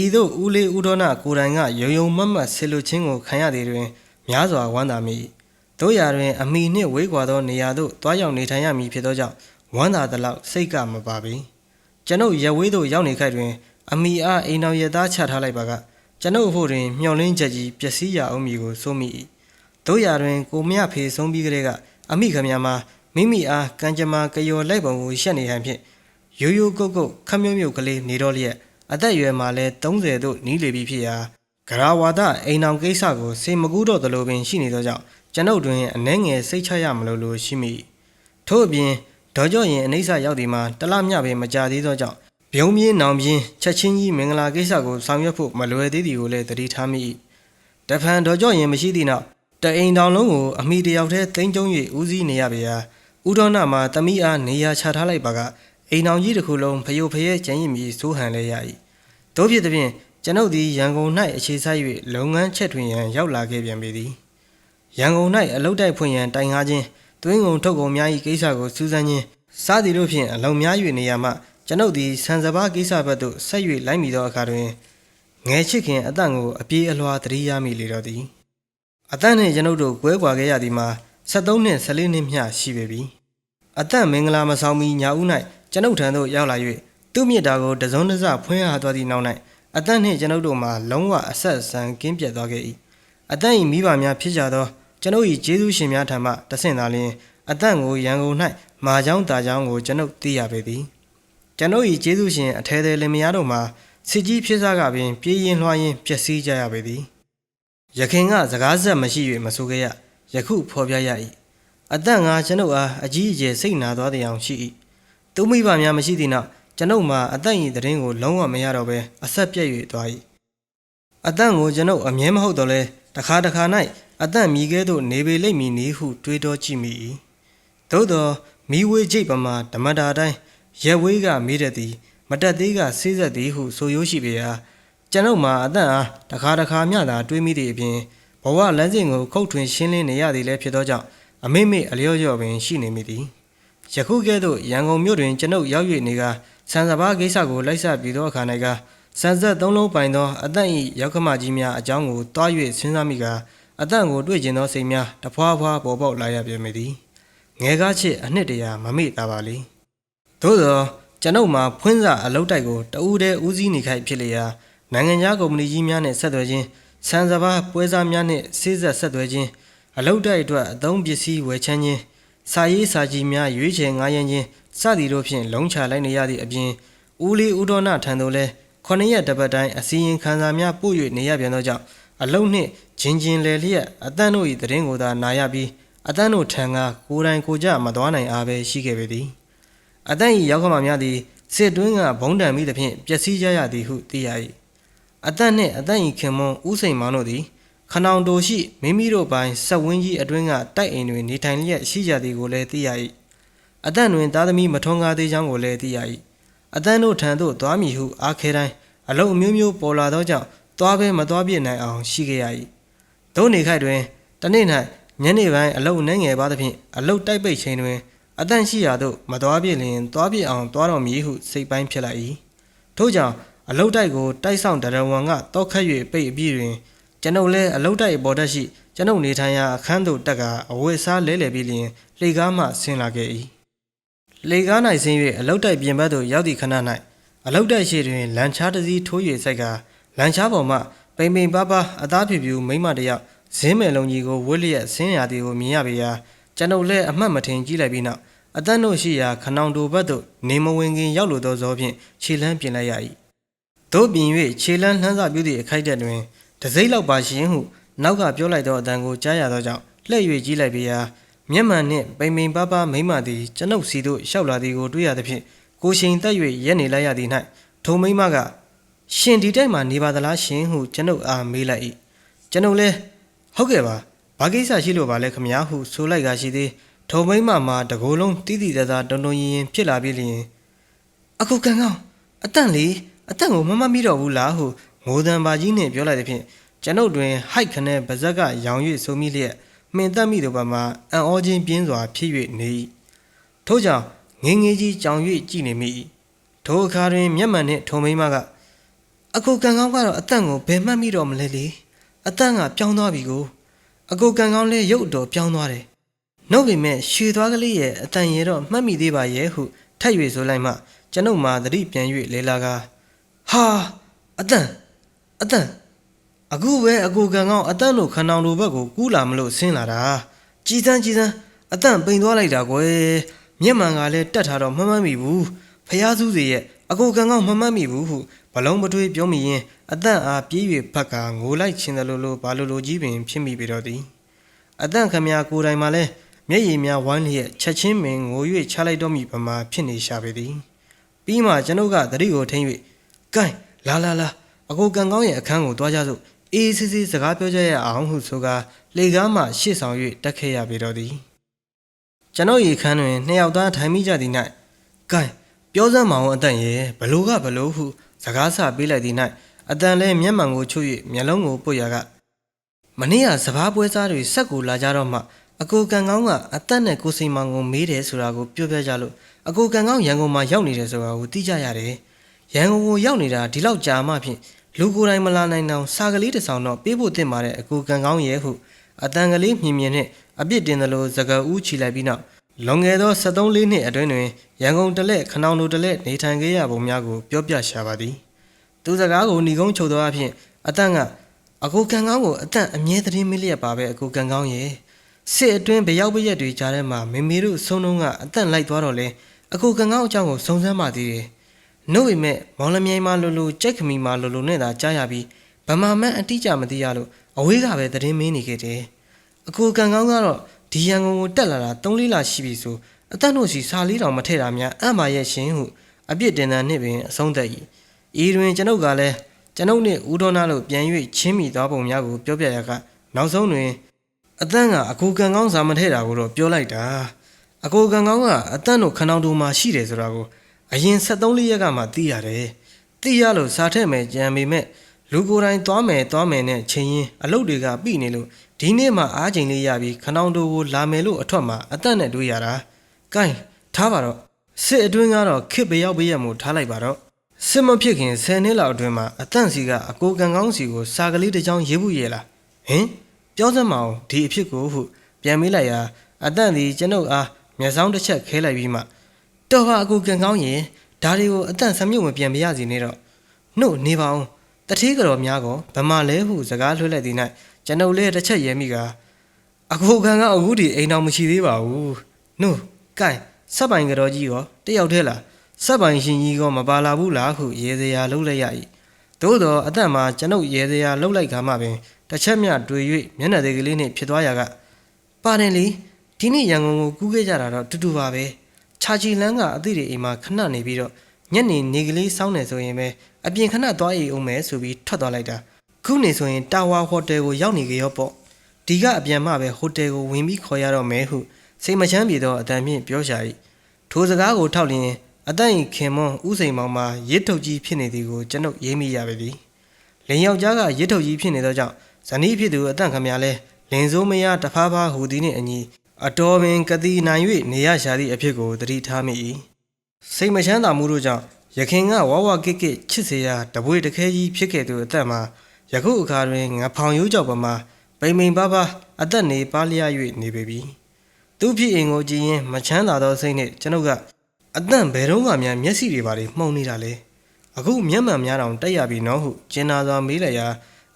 ဤသို့ဦးလေးဦးတော်နာကိုယ်တိုင်ကရုံရုံမတ်မတ်ဆေလွတ်ခြင်းကိုခံရသည်တွင်များစွာဝမ်းသာမိတို့ရာတွင်အမိနှင့်ဝေးကွာသောနေရာသို့တွားရောက်နေထိုင်ရမည်ဖြစ်သောကြောင့်ဝမ်းသာသလောက်စိတ်ကမပါပေကျွန်ုပ်ရဝေးသို့ရောက်နေခိုက်တွင် အမိအားအိမ်တော်ရသားချထားလိုက်ပါကကျွန်ုပ်ဖို့တွင်မျောလင်းချက်ကြီးပျက်စီးရအောင်မည်ကိုစိုးမိ၏တို့ရာတွင်ကိုမြဖေဆုံးပြီးကလေးကအမိခမများမှာ မိမိအားကံကြမ္မာကယော်လိုက်ပုံကိုရှက်နေဟန်ဖြင့်ရိုးရိုးကုတ်ကုတ်ခမြုပ်မြုပ်ကလေးနေတော့လျက်အသက်အရွယ်မှာလည်း30သို့နီးလေပြီဖြစ်ရာဂရဝါဒအိမ်အောင်ကိစ္စကိုစေမကူးတော့သလိုပင်ရှိနေသောကြောင့်ကျွန်ုပ်တွင်အနှဲငယ်စိတ်ချရမလို့လို့ရှိမိထို့အပြင်ဒေါ်ကျော့ရင်အနိစ္စရောက်ဒီမှာတလမျှပင်မကြသေးသောကြောင့်ဘုံပြင်းနောင်ပြင်းချက်ချင်းကြီးမင်္ဂလာကိစ္စကိုဆောင်ရွက်ဖို့မလွယ်သေးသည်ကိုလည်းသတိထားမိ၏တဖန်ဒေါ်ကျော့ရင်မရှိသည့်နောက်တအိမ်တောင်လုံးကိုအမိတယောက်တည်းသိမ်းကျုံ၍ဦးစီးနေရပေရာ ဥဒေါနာမှာတမိအားနေရာချထားလိုက်ပါကအိမ်အောင်ကြီးတစ်ခုလုံးဖယိုဖယဲကျန်ရည်မီစိုးဟန်လဲရ၏တို့ဖြစ်သည်ဖြင့်ကျွန်ုပ်သည်ရန်ကုန်၌အခြေစိုက်၍လုပ်ငန်းချက်ထွင်ရန်ရောက်လာခဲ့ပြန်ပေသည်ရန်ကုန်၌အလုတ်တိုက်ဖွင့်ရန်တိုင်ကားခြင်းတွင်းကုန်ထုတ်ကုန်များ၏ကိစ္စကိုစူးစမ်းခြင်းစသည်တို့ဖြင့်အလုံများ၍နေရာမှကျွန်ုပ်သည်ဆန်စဘာကိစ္စဘက်သို့ဆက်၍လိုက်မိသောအခါတွင်ငယ်ချစ်ခင်အတန့်ကိုအပြေးအလွှာသတိရမိလေတော့သည်အတန့်နှင့်ကျွန်ုပ်တို့ကွဲကွာခဲ့ရသည်မှာ 73နှစ်14နှစ်မျှရှိပေပြီအတန့်မင်္ဂလာမဆောင်မီညာဦး၌ကျွန်ုပ်ထံသို့ရောက်လာ၍သူ့မြစ်တာကိုတစုံတစဖွင့်ရသွားသည့်နောက်၌အတန့်နှင့်ကျွန်ုပ်တို့မှာလုံးဝအဆက်အဆံကင်းပြတ်သွားခဲ့၏အတန့်၏မိဘများဖြစ်ကြသောကျွန်ုပ်၏ကျေးဇူးရှင်များထံမှတဆင့်သာလျှင်အတန့်ကိုရန်ကုန်၌မာချောင်းတာချောင်းကိုကျွန်ုပ်သိရပေသည်ကျွန်ုပ်၏ကျေးဇူးရှင်အထဲသေးလင်မယားတို့မှာစစ်ကြီးဖြစ်စားကပင် ပြေးရင်လွှားရင်ပျက်စီးကြရပေသည်ရခင်ကစကားဆက်မရှိ၍မဆိုခဲ့ရ ယခုဖော်ပြရ၏အသက်ငါကျွန်ုပ်အားအကြီးအကျယ်စိတ်နာသွားတဲ့အောင်ရှိ၏သူမိဘများမရှိသည့်နောက်ကျွန်ုပ်မှာအသက်၏တရင်ကိုလုံးဝမရတော့ဘဲအဆက်ပြက်၍သွား၏အသက်ကိုကျွန်ုပ်အမြဲမဟုတ်တော့လဲတခါတခါ၌အသက်မြည်ကဲ့သို့နေပေလိမ့်မည်နည်းဟုတွေးတောကြည့်မိ၏သို့သောမိဝေးကြိတ်ပမာဓမ္မတာတိုင်းရက်ဝေးကမေးတတ်သည် မတက်သေးကဆေးဆက်သည်ဟုဆိုရိုးရှိပေရာကျွန်ုပ်မှာအသက်အားတခါတခါမျှသာတွေးမိသည့်အပြင် ဘဝလမ်းစဉ်ကိုခုတ်ထွင်ရှင်းလင်းနေရသည်လည်းဖြစ်သောကြောင့်အမိမိအလျော့လျော့ပင်ရှိနေမိသည်ယခုကဲ့သို့ရန်ကုန်မြို့တွင်ကျွန်ုပ်ရောက်၍နေကဆန်စပါးကိစ္စကိုလိုက်ဆက်ပြီးသောအခါ၌ကဆန်ဆက်သုံးလုံးပိုင်သောအသက်၏ရောက်ခမကြီးများအကြောင်းကိုတွား၍စဉ်းစားမိကအသက်ကိုတွေ့ကျင်သောစိတ်များတဖွာဖွာပေါ်ပေါက်လာရပြန်မည်သည်ငယ်ကားချစ်အနှစ်တရာမမေ့တာပါလေသို့သောကျွန်ုပ်မှာဖွင့်စာအလုပ်တိုက်ကိုတဦးတည်းဦးစီးနေခိုက်ဖြစ်လျာနိုင်ငံခြားကုမ္ပဏီကြီးများနှင့်ဆက်သွယ်ခြင်း ဆန်စပါးပွဲစားများနှင့်ဆေးဆက်ဆက်သွယ်ခြင်းအလုပ်တိုက်အတွက်အသုံးပစ္စည်းဝယ်ချမ်းခြင်းစာရေးစာကြီးများရွေးချယ်ငားရမ်းခြင်းစသည်တို့ဖြင့်လုံးချလိုက်နေရသည့်အပြင်ဦးလေးဦးတော်နာထံသို့လဲခொနှစ်ရက်တစ်ပတ်တိုင်းအစီရင်ခံစာများပို့၍နေရပြန်သောကြောင့်အလုံးနှင့်ဂျင်ဂျင်လဲလျက်အတန်းတို့၏သတင်းကိုသာနာရပြီးအတန်းတို့ထံကကိုယ်တိုင်ကိုယ်ကြမသွားနိုင်အားပဲရှိခဲ့ပေသည်အတန်း၏ရောက်ခမများသည်စစ်တွင်းကဘုံတံမိသဖြင့်ပျက်စီးကြရသည်ဟုသိရ၏ အတန်းနှင့်အတန်း၏ခင်မွန်းဦးစိန်မောင်တို့သည်ခနောင်တိုရှိမိမိတို့ပိုင်ဆက်ဝင်းကြီးအတွင်းကတိုက်အိမ်တွင်နေထိုင်လျက်ရှိကြသည်ကိုလည်းသိရ၏အသက်တွင်သားသမီးမထွန်းကားသေးကြောင်းကိုလည်းသိရ၏အတန်းတို့ထံသို့သွားမည်ဟုအားခဲတိုင်းအလုံးအမျိုးမျိုးပေါ်လာသောကြောင့်သွားပဲမသွားပြစ်နိုင်အောင်ရှိခဲ့ရ၏သို့နေခိုက်တွင်တနေ့၌ညနေပိုင်းအလုံးနှဲငယ်ပါသဖြင့်အလုံးတိုက်ပိတ်ချိန်တွင်အတန့်ရှိရာသို့မသွားပြစ်လျင်သွားပြစ်အောင်သွားတော်မည်ဟုစိတ်ပိုင်းဖြစ်လိုက်၏ထို့ကြောင့် အလုံးတိုက်ကိုတိုက်ဆောင်တရဝံကတောက်ခတ်၍ပိတ်အပြီးတွင် ကျွန်ုပ်လည်းအလုတ်တိုက်ပေါ်တတ်ရှိကျွန်ုပ်နေထိုင်ရာအခန်းသို့တက်ကအဝတ်အစားလဲလှယ်ပြီးလျင်လှေကားမှဆင်းလာခဲ့၏လှေကား၌ဆင်း၍အလုတ်တိုက်ပြင်ဘက်သို့ရောက်သည့်ခဏ၌အလုတ်တိုက်ရှိတွင်လန်ချားတစ်စီးထိုး၍စိုက်ကလန်ချားပေါ်မှပိန်ပိန်ပါးပါးအသားဖြူဖြူမိန်းမတစ်ယောက်ဇင်းမယ်လုံးကြီးကိုဝှက်လျက်ဆင်းရာသည်ကိုမြင်ရပေရာကျွန်ုပ်လည်းအမှတ်မထင်ကြည့်လိုက်ပြီးနောက်အသက်တို့ရှိရာခနောင်တိုဘက်သို့နေမဝင်ခင်ရောက်လိုသောဇောဖြင့်ခြေလမ်းပြင်လိုက်ရ၏ တို့ပြင်၍ခြေလမ်းလှမ်းစပြုသည့်အခိုက်အတန့်တွင်တစိမ့်လောက်ပါရှင်ဟုနောက်ကပြောလိုက်သောအတန်ကိုကြားရသောကြောင့်လှည့်၍ကြီးလိုက်ပြီးရာမျက်မှန်နှင့်ပိန်ပိန်ပါးပါးမိမ့်မသည်ကျွန်ုပ်စီသို့ရှောက်လာသည်ကိုတွေ့ရသဖြင့်ကိုရှင်တက်၍ရက်နေလိုက်ရသည်၌ထုံမိမ့်မကရှင်ဒီတိုက်မှာနေပါသလားရှင်ဟုကျွန်ုပ်အားမေးလိုက်၏ကျွန်ုပ်လည်းဟုတ်ကဲ့ပါဘာကိစ္စရှိလို့ပါလဲခမညာဟုဆိုလိုက်ကရှိသေးထုံမိမ့်မမှာတကိုယ်လုံးတီးတီးသားသားတုံတုံရင်ရင်ဖြစ်လာပြီလျင်အခုကန်ကောင်းအတန့်လေ အတန့်ကိုမမမိတော့ဘူးလားဟုငိုတံပါကြီးနှင့်ပြောလိုက်သည်ဖြင့်ကျွန်ုပ်တွင်ဟိုက်ခနဲ့ပါဇက်ကရောင်၍ဆိုမိလျက်မှင်သက်မိသောဘက်မှအံ့ဩခြင်းပြင်းစွာဖြစ်၍နေ၏ထို့ကြောင့်ငင်းငယ်ကြီးကြောင်၍ကြည်နေမိ၏ထိုအခါတွင် မျက်မှန်နှင့်ထုံမိန်းမကအခုကန်ကောင်းကတော့အတန့်ကိုဘယ်မှတ်မိတော့မလဲလေအတန့်ကပြောင်းသွားပြီကိုအကိုကန်ကောင်းလေးရုပ်တော်ပြောင်းသွားတယ်နှုတ်ပေမဲ့ရွှေသွားကလေးရဲ့အတန်ရတော့မှတ်မိသေးပါရဲ့ဟုထက်၍ဆိုလိုက်မှကျွန်ုပ်မှာသတိပြန်၍လေလာက ဟာအတန်အတန်အခုပဲအကိုကန်ကောင်အတန့်တို့ခဏောင်တို့ဘက်ကိုကူးလာမလို့ဆင်းလာတာကြည်စမ်းကြည်စမ်းအတန့်ပိန်သွားလိုက်တာကွယ်မျက်မှန်ကလည်းတက်ထားတော့မမှတ်မိဘူးဖះစုစီရဲ့အကိုကန်ကောင်မမှတ်မိဘူးဟုဘလုံးပထွေးပြောမိရင်အတန့်အားပြေး၍ဖက်ကငိုလိုက်ချင်းတယ်လို့လို့ဘာလို့လို့ကြီးပင်ဖြစ်မိပြီတော့သည်အတန့်ခမရကိုယ်တိုင်မှလည်းမျက်ရည်များဝိုင်းလျက်ချက်ချင်းပင်ငို၍ချလိုက်တော့မိပမာဖြစ်နေရှာပေသည်ပြီးမှကျွန်ုပ်ကသတိကိုထိမ့်၍ ကဲလာလာလာအကိုကန်ကောင်းရဲ့အခန်းကိုတွားကြစို့အေးစစ်စစ်စကားပြောကြရအောင်ဟုဆိုကာလေကားမှရှေ့ဆောင်၍တက်ခဲ့ရပေတော့သည်ကျွန်ုပ်ရေခန်းတွင်နှစ်ယောက်သားထိုင်မိကြသည်၌ကဲပြောစမ်းမအောင်အတန်ရဲ့ဘလို့ကဘလို့ဟုစကားဆပေးလိုက်သည်၌အတန်လဲမျက်မှန်ကိုချွတ်၍မျက်လုံးကိုပုတ်ရကမနေ့ကစပားပွဲစားတွေဆက်ကိုလာကြတော့မှအကိုကန်ကောင်းကအသက်နဲ့ကိုစိန်မောင်ကိုမေးတယ်ဆိုတာကိုပြောပြကြလို့အကိုကန်ကောင်းရန်ကုန်မှာရောက်နေတယ်ဆိုတာကိုသိကြရတယ် ရန်ကုန်ကိုရောက်နေတာဒီလောက်ကြာမှဖြင့်လူကိုယ်တိုင်မလာနိုင်တော့စာကလေးတစ်ဆောင်တော့ပေးဖို့တင်ပါတဲ့အကူကန်ကောင်းရဲ့ဟုအတန်ကလေးမြင်မြင်နဲ့အပြစ်တင်သလိုစကားဦးချီလိုက်ပြီးနောက်လွန်ခဲ့သော73လေးနှစ်အတွင်းတွင်ရန်ကုန်တလက်ခနောင်တို့တလက်နေထိုင်ခဲ့ရပုံများကိုပြောပြရှာပါသည်သူစကားကိုညီကုန်းချုပ်သောအဖြစ်အတန်ကအကူကန်ကောင်းကိုအတန်အမြဲတမ်းမလျက်ပါပဲအကူကန်ကောင်းရဲ့စစ်အတွင်းဘရောက်ပရက်တွေကြားထဲမှာမေမေတို့ဆုံးလုံးကအတန်လိုက်သွားတော့လဲအကူကန်ကောင်းအကြောင်းကိုစုံစမ်းပါသေးတယ် နှုတ်ပေမဲ့မောင်လမြိုင်မှာလိုလိုကြိတ်ခမီမှာလိုလိုနဲ့သာကြားရပြီးဗမာမန်အတိအကျမသိရလို့အဝေးကပဲသတင်းမင်းနေခဲ့တယ်။အကူကန်ကောင်းကတော့ဒီရန်ကုန်ကိုတက်လာတာ၃လေးလရှိပြီဆိုအသက်တို့စီစာလေးတောင်မထည့်တာများအံ့ပါရဲ့ရှင်ဟုအပြစ်တင်တဲ့နှစ်ပင်အဆုံးသက်၏။ဤတွင်ကျွန်ုပ်ကလည်းကျွန်ုပ်နှင့်ဦးတော်နာလို့ပြန်၍ချင်းမိသွားပုံများကိုပြောပြရကနောက်ဆုံးတွင်အတန့်ကအကူကန်ကောင်းစာမထဲတာကိုတော့ပြောလိုက်တာအကူကန်ကောင်းကအတန့်တို့ခဏောင်တူမှာရှိတယ်ဆိုတာကို အရင်73လေးရက်ကမှသိရတယ်သိရလို့စာထက်မယ်ကြံပေမဲ့လူကိုယ်တိုင်သွားမယ်သွားမယ်နဲ့ချင်းရင်အလုပ်တွေကပြီနေလို့ဒီနေ့မှအားချိန်လေးရပြီးခဏောင်တူကိုလာမယ်လို့အထွက်မှာအတန့်နဲ့တွေ့ရတာကဲထားပါတော့စစ်အတွင်းကတော့ခစ်ပရောက်ပရက်မှုထားလိုက်ပါတော့စစ်မဖြစ်ခင်10နှစ်လောက်အတွင်းမှာအတန့်စီကအကိုကန်ကောင်းစီကိုစာကလေးတစ်ကြောင်းရေးဖို့ရလားဟင်ပြောစမ်းမအောင်ဒီအဖြစ်ကိုဟုပြန်မေးလိုက်ရာအတန့်စီကျွန်ုပ်အားမျက်စောင်းတစ်ချက်ခဲလိုက်ပြီးမှ တော်ပါအကိုကန်ကောင်းရင်ဒါတွေကိုအတန့်ဆမြုပ်မပြန်ပြရစီနဲ့တော့နှုတ်နေပါအောင်တတိကတော်များကောဗမာလဲဟုစကားလွှဲလိုက်သည်၌ကျွန်ုပ်လည်းတစ်ချက်ရဲမိကအကိုကန်ကအခုဒီအိမ်တော်မရှိသေးပါဘူးနှုတ်ကိုင်စက်ပိုင်ကတော်ကြီးရောတယောက်တည်းလားစက်ပိုင်ရှင်ကြီးကမပါလာဘူးလားဟုရေစရာလှုပ်လိုက်ရ၏သို့တော့အသက်မှာကျွန်ုပ်ရေစရာလှုပ်လိုက်ခါမှပင်တစ်ချက်မြတွေ့၍မျက်နှာသေးကလေးနှင့်ဖြစ်သွားရာကပါတယ်လေဒီနေ့ရန်ကုန်ကိုကူးခဲ့ကြတာတော့တူတူပါပဲ ခြာချီလန်းကအသည့်တွေအိမ်မှာခဏနေပြီးတော့ညနေနေကလေးစောင်းနေဆိုရင်ပဲအပြင်ခဏသွားအိမ်အောင်မယ်ဆိုပြီးထွက်သွားလိုက်တာခုနေဆိုရင်တာဝါဟိုတယ်ကိုရောက်နေကြရောပေါ့ဒီကအပြန်မှပဲဟိုတယ်ကိုဝင်ပြီးခေါ်ရတော့မယ်ဟုစိတ်မချမ်းပြေတော့အတန်ဖြင့်ပြောရှာ၏ထိုစကားကိုထောက်လျင်အတန့်ဤခင်မွန်းဥစိန်မောင်မှာရစ်ထုတ်ကြီးဖြစ်နေသည်ကိုကျွန်ုပ်ရေးမိရပါသည်။လင်ယောက်ျားကရစ်ထုတ်ကြီးဖြစ်နေသောကြောင့်ဇနီးဖြစ်သူအတန့်ခမရလဲလင်စိုးမရတဖားဖားဟူသည်နှင့်အညီ အတော်ပင်ကတိနိုင်၍နေရရှာသည့်အဖြစ်ကိုသတိထားမိ၏။စိတ်မချမ်းသာမှုတို့ကြောင့်ရခင်ကဝဝကစ်ကစ်ချစ်စေရာတပွေတခဲကြီးဖြစ်ခဲ့သူအသက်မှာယခုအခါတွင်ငဖောင်ရိုးကြောက်ပမာပိန်ပိန်ပါပါအသက်နေပါလျ၍နေပေပြီ။သူဖြစ်အင်ကိုကြည်ရင်မချမ်းသာသောစိတ်နှင့်ကျွန်ုပ်ကအတန့်ဘယ်တော့မှများမျက်စိတွေပါလေမှုံနေတာလေအခုမျက်မှန်များတောင်တက်ရပြီနော်ဟုကျင်နာစွာမေးလိုက်ရာ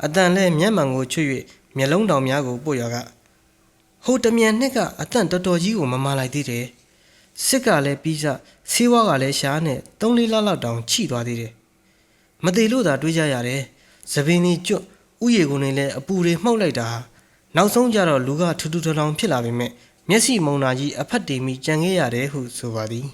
အတန့်လဲမျက်မှန်ကိုချွတ်၍မျက်လုံးတောင်များကိုပို့ရက ဟိုတမြန်နှစ်ကအတန့်တော်တော်ကြီးကိုမမလိုက်သေးတယ်စစ်ကလည်းပြီးစဆေးဝါးကလည်းရှားနဲ့သုံးလေးလလောက်တောင်ချိသွားသေးတယ်မသေးလို့သာတွေးကြရတယ်သပင်းကြီးကျွတ်ဥယေကုန်နေလဲအပူတွေမှုတ်လိုက်တာနောက်ဆုံးကြတော့လူကထူးထူးထောင်ထောင်ဖြစ်လာပေမဲ့မျက်စိမုံနာကြီးအဖက်တီမီကြံခဲ့ရတယ်ဟုဆိုပါသည်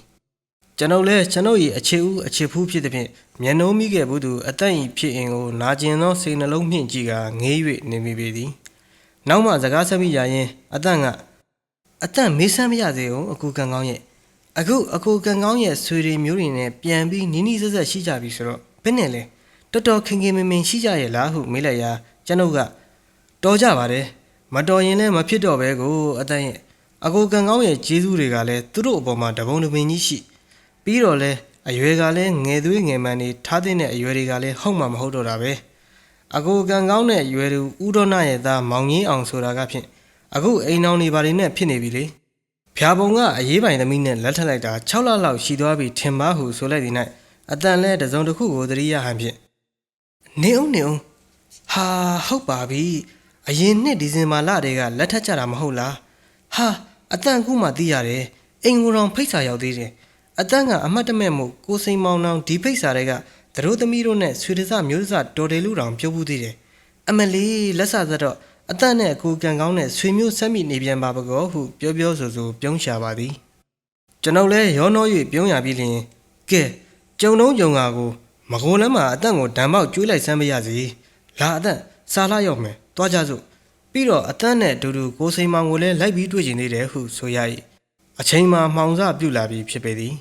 ကျွန်ုပ်လည်းကျွန်ုပ်၏အခြေဦးအခြေဖူးဖြစ်သည်ဖြင့်မျက်နှုံးမိခဲ့ဘူးသူအသက်၏ဖြစ်အင်ကိုနာကျင်သောစိတ်နှလုံးမြင့်ကြည့်ကငေး၍နေမိပေသည် နောက်မှစကားဆက်မိရရင်အတန့်ကအတန့်မေးဆန်းမရသေးဘူးအကူကန်ကောင်းရဲ့အခုအကူကန်ကောင်းရဲ့ဆွေတွေမျိုးတွေနဲ့ပြန်ပြီးနီးနီးဆက်ဆက်ရှိကြပြီဆိုတော့ဘယ်နဲ့လဲတော်တော်ခင်ခင်မင်မင်ရှိကြရဲ့လားဟုမေးလိုက်ရာကျွန်ုပ်ကတော်ကြပါတယ်မတော်ရင်လည်းမဖြစ်တော့ပဲကိုအတန့်ရဲ့အကူကန်ကောင်းရဲ့ဂျေဇူးတွေကလည်းသူတို့အပေါ်မှာတပုံတပင်ကြီးရှိပြီးတော့လဲအရွယ်ကလည်းငယ်သွေးငယ်မှန်နေထားတဲ့အရွယ်တွေကလည်းဟုတ်မှမဟုတ်တော့တာပဲ အကူကံကောင်းတဲ့အရွယ်သူဥဒ္ဒနာရဲ့သားမောင်ကြီးအောင်ဆိုတာကဖြင့်အခုအိမ်အောင်နေပါလိမ့်နဲ့ဖြစ်နေပြီလေဖြာပုံကအရေးပိုင်သမီးနဲ့လက်ထပ်လိုက်တာ6လလောက်ရှိသွားပြီထင်ပါဟုဆိုလိုက်ဒီ၌အတန်လဲတစ်စုံတစ်ခုကိုသတိရဟန်ဖြင့်နေအောင်နေအောင်ဟာဟုတ်ပါပြီအရင်နှစ်ဒီဇင်ဘာလတည်းကလက်ထပ်ကြတာမဟုတ်လားဟာအတန်ခုမှသိရတယ်အိမ်ကိုယ်တော်ဖိတ်စာရောက်သေးတယ်အတန်းကအမတ်တမဲ့မှုကိုစိန်မောင်နောင်ဒီဖိတ်စာတွေက သတို့သမီးတို့နဲ့ဆွေတစမျိုးစတော်တယ်လို့တောင်ပြောဘူးသေးတယ်အမလီလက်ဆသတော့အတန်းနဲ့အကူကံကောင်းတဲ့ဆွေမျိုးဆက်မိနေပြန်ပါပကောဟုပြောပြောဆိုဆိုပြုံးရှာပါသည်ကျွန်ုပ်လည်းရောနှော၍ပြုံးရပြီးလျင်ကဲကြုံတုံးကြုံငါကိုမကိုလမ်းမှာအတန်းကိုဓာတ်ပေါက်ကျွေးလိုက်စမ်းပါရစီလာအတန်းစာလာရောက်မယ်တွားကြစို့ပြီးတော့အတန်းနဲ့အတူတူကိုစိန်မောင်ကိုလည်းလိုက်ပြီးတွေ့ကျင်သေးတယ်ဟုဆိုရ၏အချိန်မှာမှောင်စပြုတ်လာပြီးဖြစ်ပေသည်